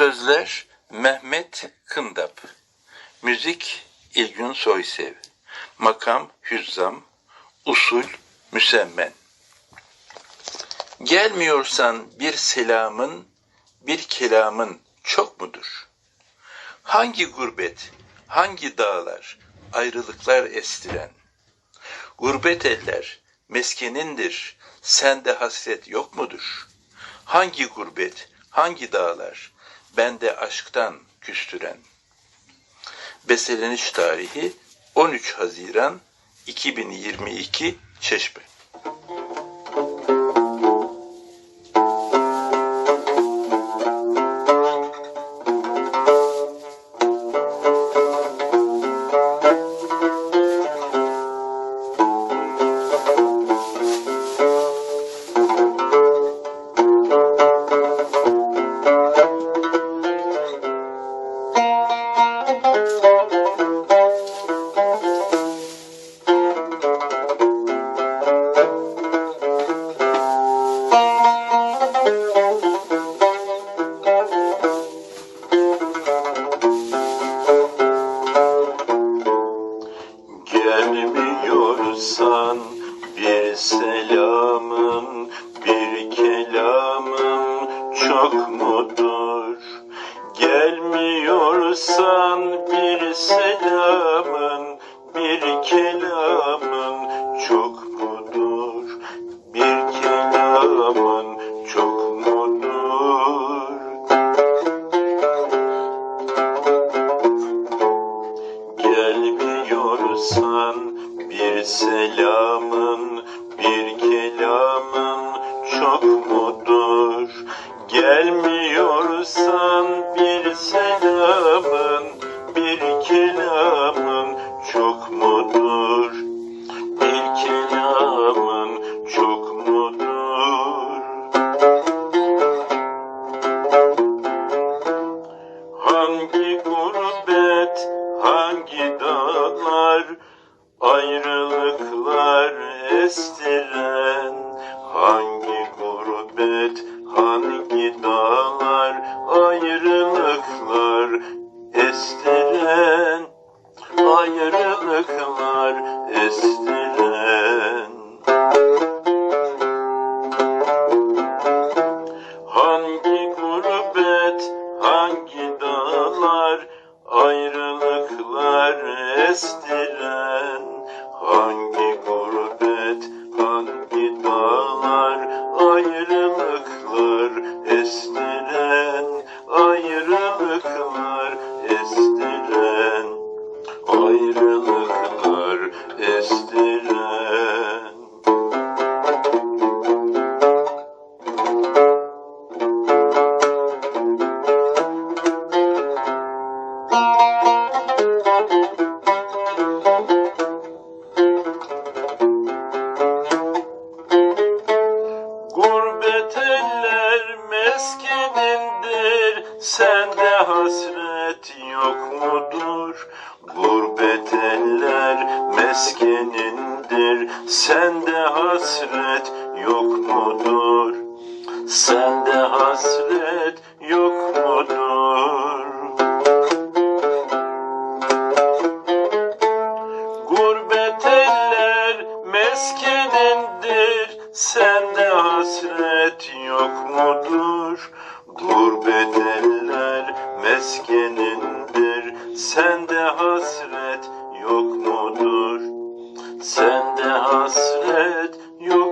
Sözler Mehmet Kındap Müzik İlgün Soysev Makam Hüzzam Usul Müsemmen Gelmiyorsan bir selamın, bir kelamın çok mudur? Hangi gurbet, hangi dağlar, ayrılıklar estiren? Gurbet eller, meskenindir, sende hasret yok mudur? Hangi gurbet, hangi dağlar, bende aşktan küstüren? Beseleniş tarihi 13 Haziran 2022 Çeşme. Bir selamın, bir kelamın çok mudur? Gelmiyorsan bir selamın, bir kelamın çok mudur? Bir kelamın çok mudur? Gelmiyorsan bir selamın, estiren? Hangi gurbet, hangi dağlar, ayrılıklar estiren? Ayrılıklar estiren. Hangi gurbet, hangi dağlar, ayrılıklar estiren? Estiren. Gurbet sende hasret yok mudur? Gurbet meskenindir, sende hasret yok mudur? Sende hasret yok mudur? Gurbet eller meskenindir, sende hasret yok mudur? Gurbet eller meskenindir, sende hasret you